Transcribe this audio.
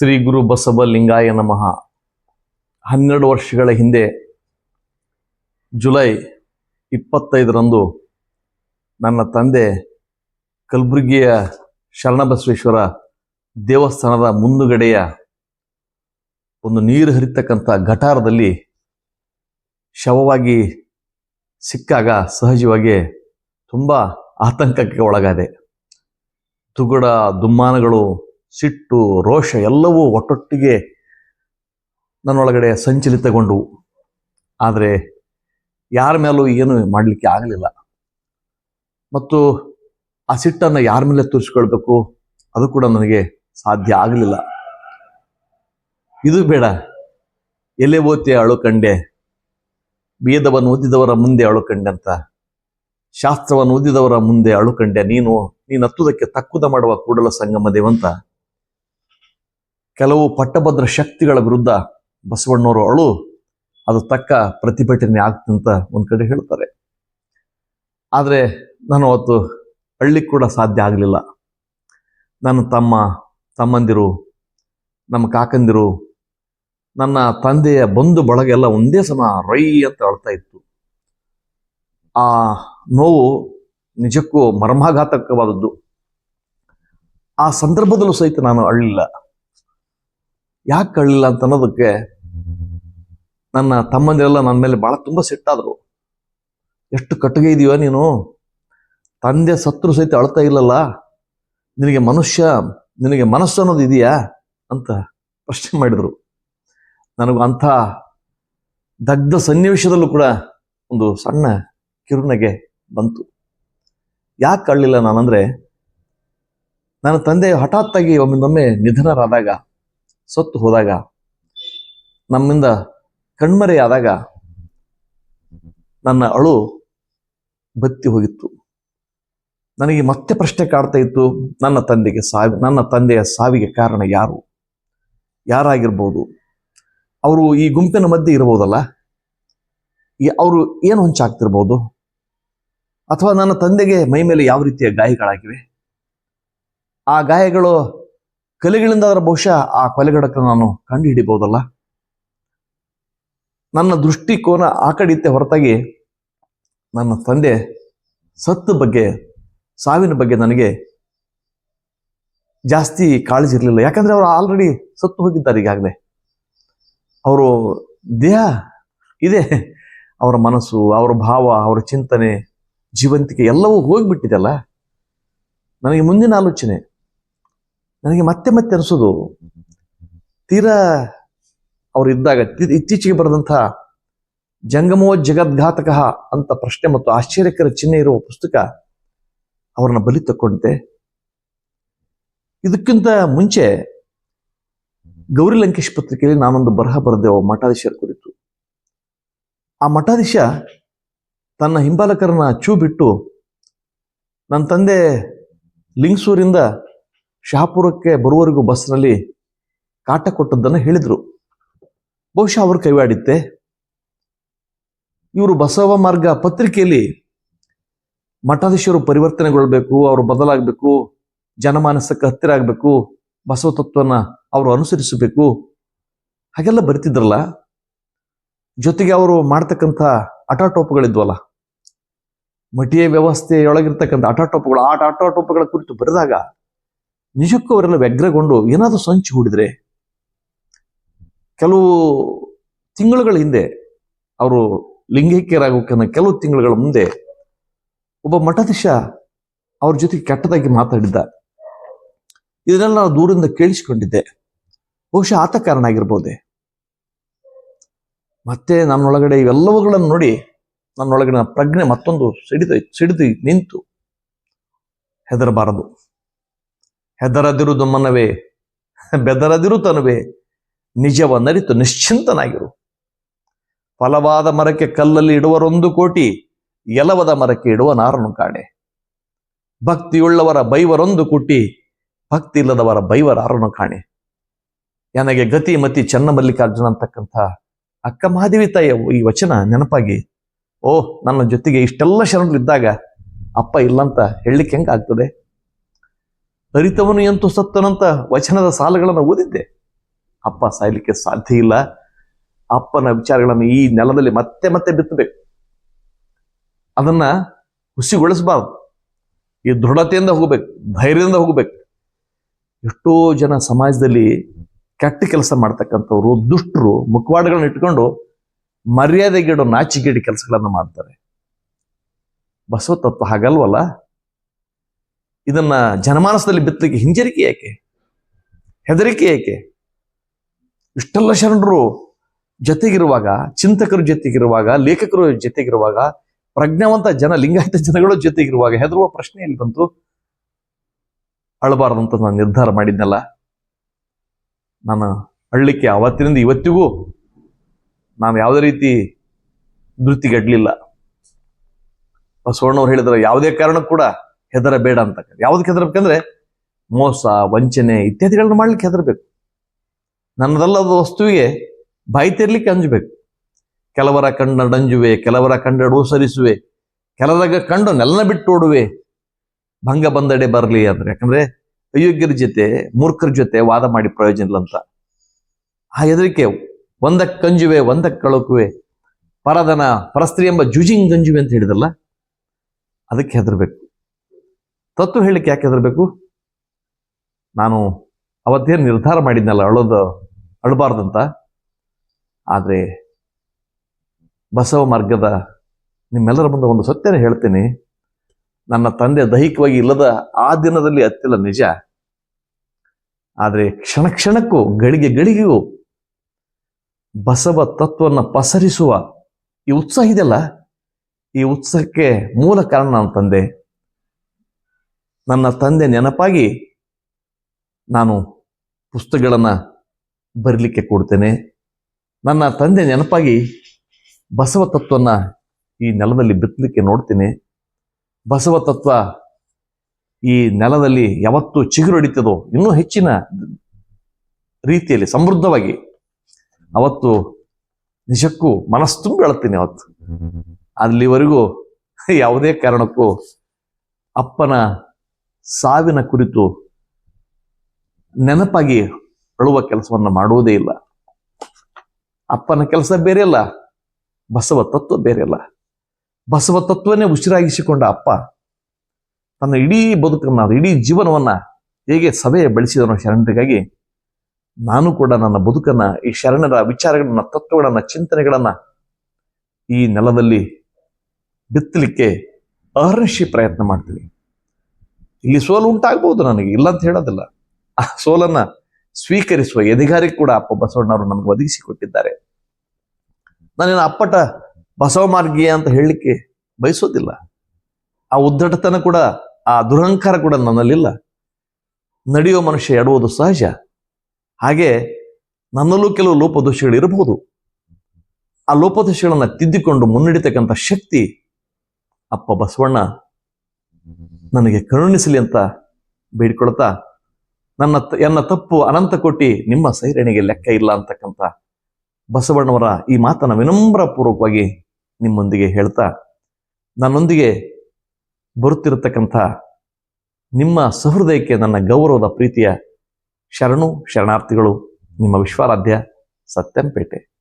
ಶ್ರೀ ಗುರು ಬಸವ ಲಿಂಗಾಯ ನಮಃ. ಹನ್ನೆರಡು ವರ್ಷಗಳ ಹಿಂದೆ ಜುಲೈ ಇಪ್ಪತ್ತೈದರಂದು ನನ್ನ ತಂದೆ ಕಲಬುರಗಿಯ ಶರಣಬಸವೇಶ್ವರ ದೇವಸ್ಥಾನದ ಮುಂದುಗಡೆಯ ಒಂದು ನೀರು ಹರಿತಕ್ಕಂಥ ಗಟಾರದಲ್ಲಿ ಶವವಾಗಿ ಸಿಕ್ಕಾಗ ಸಹಜವಾಗಿ ತುಂಬ ಆತಂಕಕ್ಕೆ ಒಳಗಾದೆ. ತುಗಡ ದುಮ್ಮಾನಗಳು ಸಿಟ್ಟು, ರೋಷ ಎಲ್ಲವೂ ಒಟ್ಟೊಟ್ಟಿಗೆ ನನ್ನೊಳಗಡೆ ಸಂಚಲಿತಗೊಂಡವು ಆದರೆ ಯಾರ ಮೇಲೂ ಏನು ಮಾಡಲಿಕ್ಕೆ ಆಗಲಿಲ್ಲ. ಮತ್ತು ಆ ಸಿಟ್ಟನ್ನು ಯಾರ ಮೇಲೆ ತೋರಿಸ್ಕೊಳ್ಬೇಕು, ಅದು ಕೂಡ ನನಗೆ ಸಾಧ್ಯ ಆಗಲಿಲ್ಲ. ಇದು ಬೇಡ. ಎಲೆ ಓತೆ ಅಳುಕಂಡೆ ವೇದವನ್ನು ಓದಿದವರ ಮುಂದೆ ಅಳು ಕಂಡೆ ಅಂತ. ಶಾಸ್ತ್ರವನ್ನು ಓದಿದವರ ಮುಂದೆ ಅಳುಕಂಡೆ ನೀನು ನೀನು ಹತ್ತುವುದಕ್ಕೆ ತಕ್ಕುದ ಮಾಡುವ ಕೂಡಲ ಸಂಗಮ ದೇವಂತ. ಕೆಲವು ಪಟ್ಟಭದ್ರ ಶಕ್ತಿಗಳ ವಿರುದ್ಧ ಬಸವಣ್ಣವರು ಅಳು, ಅದು ತಕ್ಕ ಪ್ರತಿಭಟನೆ ಆಗ್ತಂತ ಒಂದು ಕಡೆ ಹೇಳ್ತಾರೆ. ಆದರೆ ನಾನು ಅವತ್ತು ಅಳ್ಳಿಕ್ಕೆ ಕೂಡ ಸಾಧ್ಯ ಆಗಲಿಲ್ಲ. ನನ್ನ ತಮ್ಮ, ತಮ್ಮಂದಿರು, ನಮ್ಮ ಕಾಕಂದಿರು, ನನ್ನ ತಂದೆಯ ಬಂಧು ಬಳಗ ಎಲ್ಲ ಒಂದೇ ಸಮ ರೈ ಅಂತ ಅಳ್ತಾ ಇತ್ತು. ಆ ನೋವು ನಿಜಕ್ಕೂ ಮರ್ಮಾಘಾತಕವಾದದ್ದು. ಆ ಸಂದರ್ಭದಲ್ಲೂ ಸಹಿತ ನಾನು ಅಳ್ಳಿಲ್ಲ. ಯಾಕೆ ಕಳ್ಳಿಲ್ಲ ಅಂತ ಅನ್ನೋದಕ್ಕೆ ನನ್ನ ತಮ್ಮಂದಿರೆಲ್ಲ ನನ್ನ ಮೇಲೆ ಬಹಳ ತುಂಬ ಸಿಟ್ಟಾದರು. ಎಷ್ಟು ಕಟ್ಟಿಗೆ ಇದೀವ ನೀನು? ತಂದೆ ಸತ್ರು ಸಹಿತ ಅಳ್ತಾ ಇಲ್ಲಲ್ಲ? ನಿನಗೆ ಮನುಷ್ಯ, ನಿನಗೆ ಮನಸ್ಸು ಅನ್ನೋದು ಇದೆಯಾ? ಅಂತ ಪ್ರಶ್ನೆ ಮಾಡಿದರು. ನನಗೂ ಅಂಥ ದಗ್ಧ ಸನ್ನಿವೇಶದಲ್ಲೂ ಕೂಡ ಒಂದು ಸಣ್ಣ ಕಿರುನಗೆ ಬಂತು. ಯಾಕೆ ಕಳ್ಳಿಲ್ಲ ನಾನಂದ್ರೆ, ನನ್ನ ತಂದೆ ಹಠಾತ್ತಾಗಿ ಒಮ್ಮಿಂದೊಮ್ಮೆ ನಿಧನರಾದಾಗ ಸತ್ತು ಹೋದಾಗ, ನಮ್ಮಿಂದ ಕಣ್ಮರೆಯಾದಾಗ ನನ್ನ ಅಳು ಬತ್ತಿ ಹೋಗಿತ್ತು. ನನಗೆ ಮತ್ತೆ ಪ್ರಶ್ನೆ ಕಾಡ್ತಾ ಇತ್ತು, ನನ್ನ ತಂದೆಗೆ ಸಾವಿ, ನನ್ನ ತಂದೆಯ ಸಾವಿಗೆ ಕಾರಣ ಯಾರು? ಯಾರಾಗಿರ್ಬೋದು? ಅವರು ಈ ಗುಂಪಿನ ಮಧ್ಯೆ ಇರ್ಬೋದಲ್ಲ? ಅವರು ಏನು ಹೊಂಚಾಗ್ತಿರ್ಬೋದು? ಅಥವಾ ನನ್ನ ತಂದೆಗೆ ಮೈ ಮೇಲೆ ಯಾವ ರೀತಿಯ ಗಾಯಗಳಾಗಿವೆ? ಆ ಗಾಯಗಳು ಕಲೆಗಳಿಂದ ಅದರ ಬಹುಶಃ ಆ ಕೊಲೆಗಡಕ ನಾನು ಕಂಡು ಹಿಡಿಬಹುದಲ್ಲ ನನ್ನ ದೃಷ್ಟಿಕೋನ ಆ ಕಡೆ ಹೊರತಾಗಿ ನನ್ನ ತಂದೆ ಸತ್ತು ಬಗ್ಗೆ, ಸಾವಿನ ಬಗ್ಗೆ ನನಗೆ ಜಾಸ್ತಿ ಕಾಳಜಿ ಇರಲಿಲ್ಲ ಯಾಕಂದ್ರೆ ಅವರು ಆಲ್ರೆಡಿ ಸತ್ತು ಹೋಗಿದ್ದಾರೆ ಈಗಾಗಲೇ. ಅವರು ದೇಹ ಇದೆ. ಅವರ ಮನಸ್ಸು, ಅವರ ಭಾವ, ಅವರ ಚಿಂತನೆ, ಜೀವಂತಿಕೆ ಎಲ್ಲವೂ ಹೋಗಿಬಿಟ್ಟಿದೆಯಲ್ಲ ನನಗೆ ಮುಂದಿನ ಆಲೋಚನೆ ನನಗೆ ಮತ್ತೆ ಮತ್ತೆ ಅನಿಸೋದು. ತೀರಾ ಅವರು ಇದ್ದಾಗ ಇತ್ತೀಚೆಗೆ ಬರೆದಂತಹ ಜಂಗಮೋ ಜಗದ್ಘಾತಕ ಅಂತ ಪ್ರಶ್ನೆ ಮತ್ತು ಆಶ್ಚರ್ಯಕರ ಚಿಹ್ನೆ ಇರುವ ಪುಸ್ತಕ ಅವರನ್ನ ಬಲಿ ತಕ್ಕೊಂಡೆ ಇದಕ್ಕಿಂತ ಮುಂಚೆ ಗೌರಿ ಲಂಕೇಶ್ ಪತ್ರಿಕೆಯಲ್ಲಿ ನಾನೊಂದು ಬರಹ ಬರೆದೆ ಒಬ್ಬ ಮಠಾಧೀಶರ ಕುರಿತು. ಆ ಮಠಾಧೀಶ ತನ್ನ ಹಿಂಬಾಲಕರನ್ನ ಚೂ ಬಿಟ್ಟು ನನ್ನ ತಂದೆ ಲಿಂಗಸೂರಿಂದ ಶಹಾಪುರಕ್ಕೆ ಬರುವವರೆಗೂ ಬಸ್ನಲ್ಲಿ ಕಾಟ ಕೊಟ್ಟದ್ದನ್ನು ಹೇಳಿದರು. ಬಹುಶಃ ಅವರು ಕೈವಾಡಿತ್ತೆ. ಇವರು ಬಸವ ಮಾರ್ಗ ಪತ್ರಿಕೆಯಲ್ಲಿ ಮಠಾಧೀಶರು ಪರಿವರ್ತನೆಗೊಳ್ಳಬೇಕು, ಅವರು ಬದಲಾಗಬೇಕು, ಜನಮಾನಸಕ್ಕೆ ಹತ್ತಿರ ಆಗಬೇಕು ಬಸವ ತತ್ವನ ಅವರು ಅನುಸರಿಸಬೇಕು. ಹಾಗೆಲ್ಲ ಬರಿತಿದ್ರಲ್ಲ. ಜೊತೆಗೆ ಅವರು ಮಾಡ್ತಕ್ಕಂಥ ಅಟಾಟೋಪಗಳಿದ್ವಲ್ಲ ಮಠಿಯ ವ್ಯವಸ್ಥೆಯೊಳಗಿರ್ತಕ್ಕಂಥ ಅಟಾಟೋಪಗಳು ಆ ಅಟಾಟೋಪಗಳ ಕುರಿತು ಬರೆದಾಗ ನಿಜಕ್ಕೂ ಅವರೆಲ್ಲ ವ್ಯಗ್ರಗೊಂಡು ಏನಾದರೂ ಸಂಚು ಹೂಡಿದ್ರೆ ಕೆಲವು ತಿಂಗಳುಗಳ ಹಿಂದೆ ಅವರು ಲಿಂಗೈಕ್ಯರಾಗೋಕೆ ಕೆಲವು ತಿಂಗಳುಗಳ ಮುಂದೆ ಒಬ್ಬ ಮಠಾಧೀಶ ಅವ್ರ ಜೊತೆಗೆ ಕೆಟ್ಟದಾಗಿ ಮಾತಾಡಿದ್ದ. ಇದನ್ನೆಲ್ಲ ನಾವು ದೂರದಿಂದ ಕೇಳಿಸಿಕೊಂಡಿದ್ದೆ. ಬಹುಶಃ ಆತ ಕಾರಣ ಆಗಿರ್ಬೋದೆ ಮತ್ತೆ ನನ್ನೊಳಗಡೆ ಇವೆಲ್ಲವುಗಳನ್ನು ನೋಡಿ ನನ್ನೊಳಗಿನ ಪ್ರಜ್ಞೆ ಮತ್ತೊಂದು ಸಿಡಿದು ಸಿಡಿದು ನಿಂತು ಹೆದರಬಾರದು. ಹೆದರದಿರು ಮನವೇ ಬೆದರದಿರು ತನುವೆ ನಿಜವ ನರಿತು ನಿಶ್ಚಿಂತನಾಗಿರು. ಫಲವಾದ ಮರಕ್ಕೆ ಕಲ್ಲಲ್ಲಿ ಇಡುವರೊಂದು ಕೋಟಿ, ಎಲವದ ಮರಕ್ಕೆ ಇಡುವ ನಾರನು ಕಾಣೆ. ಭಕ್ತಿಯುಳ್ಳವರ ಬೈವರೊಂದು ಕೋಟಿ ಭಕ್ತಿ ಇಲ್ಲದವರ ಬೈವರಾರನು ಕಾಣೆ. ನನಗೆ ಗತಿ ಮತಿ ಚನ್ನಮಲ್ಲಿಕಾರ್ಜುನ ಅಂತಕ್ಕಂಥ ಅಕ್ಕ ಮಹಾದೇವಿ ತಾಯಿಯ ಈ ವಚನ ನೆನಪಾಗಿ ಓ ನನ್ನ ಜೊತೆಗೆ ಇಷ್ಟೆಲ್ಲ ಶರಣರು ಇದ್ದಾಗ ಅಪ್ಪ ಇಲ್ಲಂತ ಹೇಳಲಿಕ್ಕೆ ಹೆಂಗಾಗ್ತದೆ? ಅರಿತವನು ಎಂತೂ ಸತ್ತನಂತ ವಚನದ ಸಾಲುಗಳನ್ನು ಓದಿದ್ದೆ. ಅಪ್ಪ ಸಾಯ್ಲಿಕ್ಕೆ ಸಾಧ್ಯ ಇಲ್ಲ. ಅಪ್ಪನ ವಿಚಾರಗಳನ್ನು ಈ ನೆಲದಲ್ಲಿ ಮತ್ತೆ ಮತ್ತೆ ಬಿತ್ತಬೇಕು. ಅದನ್ನ ಹುಸಿಗೊಳಿಸಬಾರ್ದು. ಈ ದೃಢತೆಯಿಂದ ಹೋಗ್ಬೇಕು, ಧೈರ್ಯದಿಂದ ಹೋಗಬೇಕು. ಎಷ್ಟೋ ಜನ ಸಮಾಜದಲ್ಲಿ ಕೆಟ್ಟ ಕೆಲಸ ಮಾಡ್ತಕ್ಕಂಥವ್ರು, ದುಷ್ಟರು, ಮುಖವಾಡಗಳನ್ನ ಇಟ್ಕೊಂಡು ಮರ್ಯಾದೆಗಿಡೋ ನಾಚಿಗೇಡಿ ಕೆಲಸಗಳನ್ನು ಮಾಡ್ತಾರೆ. ಬಸವ ತತ್ವ ಹಾಗಲ್ವಲ್ಲ? ಇದನ್ನ ಜನಮಾನಸದಲ್ಲಿ ಬಿತ್ತಲಿಕ್ಕೆ ಹಿಂಜರಿಕೆ ಯಾಕೆ ಹೆದರಿಕೆ ಯಾಕೆ ಇಷ್ಟೆಲ್ಲ ಶರಣರು ಜೊತೆಗಿರುವಾಗ, ಚಿಂತಕರು ಜೊತೆಗಿರುವಾಗ, ಲೇಖಕರು ಜೊತೆಗಿರುವಾಗ, ಪ್ರಜ್ಞಾವಂತ ಜನ, ಲಿಂಗಾಯತ ಜನಗಳು ಜೊತೆಗಿರುವಾಗ ಹೆದರುವ ಪ್ರಶ್ನೆ ಎಲ್ಲಿ ಬಂತು? ಅಂತ ನಾನು ನಿರ್ಧಾರ ಮಾಡಿದ್ನಲ್ಲ. ನಾನು ಅಳ್ಳಿಕ್ಕೆ ಅವತ್ತಿನಿಂದ ಇವತ್ತಿಗೂ ನಾನು ಯಾವುದೇ ರೀತಿ ಧೃತಿಗೆಡ್ಲಿಲ್ಲ. ಬಸವಣ್ಣವ್ರು ಹೇಳಿದ್ರೆ ಯಾವುದೇ ಕಾರಣಕ್ಕೂ ಕೂಡ ಹೆದರಬೇಡ ಅಂತ ಯಾವ್ದಕ್ಕೆ ಹೆದರ್ಬೇಕಂದ್ರೆ ಮೋಸ, ವಂಚನೆ ಇತ್ಯಾದಿಗಳನ್ನ ಮಾಡ್ಲಿಕ್ಕೆ ಹೆದರ್ಬೇಕು. ನನ್ನದಲ್ಲದ ವಸ್ತುವಿಗೆ ಬಾಯಿ ತೆರಲಿಕ್ಕೆ ಅಂಜಬೇಕು. ಕೆಲವರ ಕಂಡ ಡಂಜುವೆ ಕೆಲವರ ಕಂಡ ಸರಿಸುವೆ, ಕೆಲವರ ಕಂಡು ನೆಲನ ಬಿಟ್ಟು ಓಡುವೆ. ಭಂಗ ಬಂದಡೆ ಬರಲಿ ಅಂದ್ರೆ, ಯಾಕಂದ್ರೆ ಅಯೋಗ್ಯರ ಜೊತೆ, ಮೂರ್ಖರ ಜೊತೆ ವಾದ ಮಾಡಿ ಪ್ರಯೋಜನ ಇಲ್ಲ ಅಂತ. ಆ ಹೆದರಿಕೆ ಒಂದಕ್ಕೆ ಕಂಜುವೆ ಒಂದಕ್ಕೆ ಕಳಕುವೆ. ಪರದನ ಪರಸ್ತ್ರೀ ಎಂಬ ಜುಜಿಂಗ್ ಗಂಜುವೆ ಅಂತ ಹೇಳಿದಲ್ಲ, ಅದಕ್ಕೆ ಹೆದರ್ಬೇಕು. ತತ್ವ ಹೇಳಲಿಕ್ಕೆ ಯಾಕೆ ಹೆದರ್ಬೇಕು? ನಾನು ಅವತ್ತೇನು ನಿರ್ಧಾರ ಮಾಡಿದ್ನಲ್ಲ, ಅಳೋದು, ಅಳಬಾರ್ದಂತ? ಆದರೆ ಬಸವ ಮಾರ್ಗದ ನಿಮ್ಮೆಲ್ಲರ ಮುಂದೆ ಒಂದು ಸತ್ಯನ ಹೇಳ್ತೀನಿ. ನನ್ನ ತಂದೆ ದೈಹಿಕವಾಗಿ ಇಲ್ಲದ ಆ ದಿನದಲ್ಲಿ ಅತ್ತಿಲ್ಲ ನಿಜ. ಆದರೆ ಕ್ಷಣ ಕ್ಷಣಕ್ಕೂ, ಗಳಿಗೆ ಗಳಿಗೆಗೂ ಬಸವ ತತ್ವವನ್ನು ಪಸರಿಸುವ ಈ ಉತ್ಸಾಹ ಇದೆಯಲ್ಲ? ಈ ಉತ್ಸಾಹಕ್ಕೆ ಮೂಲ ಕಾರಣ ನನ್ನ ತಂದೆ. ನನ್ನ ತಂದೆ ನೆನಪಾಗಿ ನಾನು ಪುಸ್ತಕಗಳನ್ನು ಬರಲಿಕ್ಕೆ ಕೊಡ್ತೇನೆ. ನನ್ನ ತಂದೆ ನೆನಪಾಗಿ ಬಸವ ತತ್ವನ ಈ ನೆಲದಲ್ಲಿ ಬಿತ್ತಲಿಕ್ಕೆ ನೋಡ್ತೇನೆ. ಬಸವ ತತ್ವ ಈ ನೆಲದಲ್ಲಿ ಯಾವತ್ತು ಹಿಡಿತದೋ ಇನ್ನೂ ಹೆಚ್ಚಿನ ರೀತಿಯಲ್ಲಿ ಸಮೃದ್ಧವಾಗಿ ಅವತ್ತು ನಿಜಕ್ಕೂ ಮನಸ್ಸು ಅವತ್ತು. ಅಲ್ಲಿವರೆಗೂ ಯಾವುದೇ ಕಾರಣಕ್ಕೂ ಅಪ್ಪನ ಸಾವಿನ ಕುರಿತು ನೆನಪಾಗಿ ಅಳುವ ಕೆಲಸವನ್ನು ಮಾಡುವುದೇ ಇಲ್ಲ. ಅಪ್ಪನ ಕೆಲಸ ಬೇರೆ ಇಲ್ಲ ಬಸವ ತತ್ವ ಬೇರೆ ಇಲ್ಲ ಬಸವ ತತ್ವನೇ ಉಸಿರಾಗಿಸಿಕೊಂಡ ಅಪ್ಪ ತನ್ನ ಇಡೀ ಬದುಕನ್ನ, ಇಡೀ ಜೀವನವನ್ನ ಹೇಗೆ ಸಭೆಯ ಬೆಳೆಸಿದನು ಶರಣರಿಗಾಗಿ ನಾನು ಕೂಡ ನನ್ನ ಬದುಕನ್ನ, ಈ ಶರಣರ ವಿಚಾರಗಳನ್ನ, ತತ್ವಗಳನ್ನ, ಚಿಂತನೆಗಳನ್ನ ಈ ನೆಲದಲ್ಲಿ ಬಿತ್ತಲಿಕ್ಕೆ ಅಹರ್ನಿಶಿ ಪ್ರಯತ್ನ ಮಾಡ್ತೀನಿ. ಇಲ್ಲಿ ಸೋಲು ಉಂಟಾಗ್ಬೋದು ನನಗೆ ಇಲ್ಲ ಅಂತ ಹೇಳೋದಿಲ್ಲ. ಆ ಸೋಲನ್ನ ಸ್ವೀಕರಿಸುವ ಎದೆಗಾರಿ ಕೂಡ ಅಪ್ಪ ಬಸವಣ್ಣವರು ನಮ್ಗೆ ಒದಗಿಸಿಕೊಟ್ಟಿದ್ದಾರೆ ನಾನೇನು ಅಪ್ಪಟ ಬಸವ ಮಾರ್ಗೀಯ ಅಂತ ಹೇಳಲಿಕ್ಕೆ ಬಯಸೋದಿಲ್ಲ. ಆ ಉದ್ದಟತನ ಕೂಡ, ಆ ದುರಹಂಕಾರ ಕೂಡ ನನ್ನಲ್ಲಿಲ್ಲ. ನಡೆಯುವ ಮನುಷ್ಯ ಎಡುವುದು ಸಹಜ. ಹಾಗೆ ನನ್ನಲ್ಲೂ ಕೆಲವು ಲೋಪದೋಷಗಳು ಇರಬಹುದು. ಆ ಲೋಪದೋಷಗಳನ್ನು ತಿದ್ದಿಕೊಂಡು ಮುನ್ನಡಿತಕ್ಕಂಥ ಶಕ್ತಿ ಅಪ್ಪ ಬಸವಣ್ಣ ನನಗೆ ಕರುಣಿಸಲಿ ಅಂತ ಬೇಡಿಕೊಳ್ತಾ ನನ್ನ ಎನ್ನ ತಪ್ಪು ಅನಂತ ಕೋಟಿ ನಿಮ್ಮ ಸೈರಣಿಗೆ ಲೆಕ್ಕ ಇಲ್ಲ ಅಂತಕ್ಕಂಥ ಬಸವಣ್ಣವರ ಈ ಮಾತನ್ನ ವಿನಮ್ರ ಪೂರ್ವಕವಾಗಿ ನಿಮ್ಮೊಂದಿಗೆ ಹೇಳ್ತಾ, ನನ್ನೊಂದಿಗೆ ಬರುತ್ತಿರತಕ್ಕಂಥ ನಿಮ್ಮ ಸಹೃದಯಕ್ಕೆ ನನ್ನ ಗೌರವದ ಪ್ರೀತಿಯ ಶರಣು, ಶರಣಾರ್ಥಿಗಳು, ನಿಮ್ಮ ವಿಶ್ವಾರಾಧ್ಯ ಸತ್ಯಂಪೇಟೆ.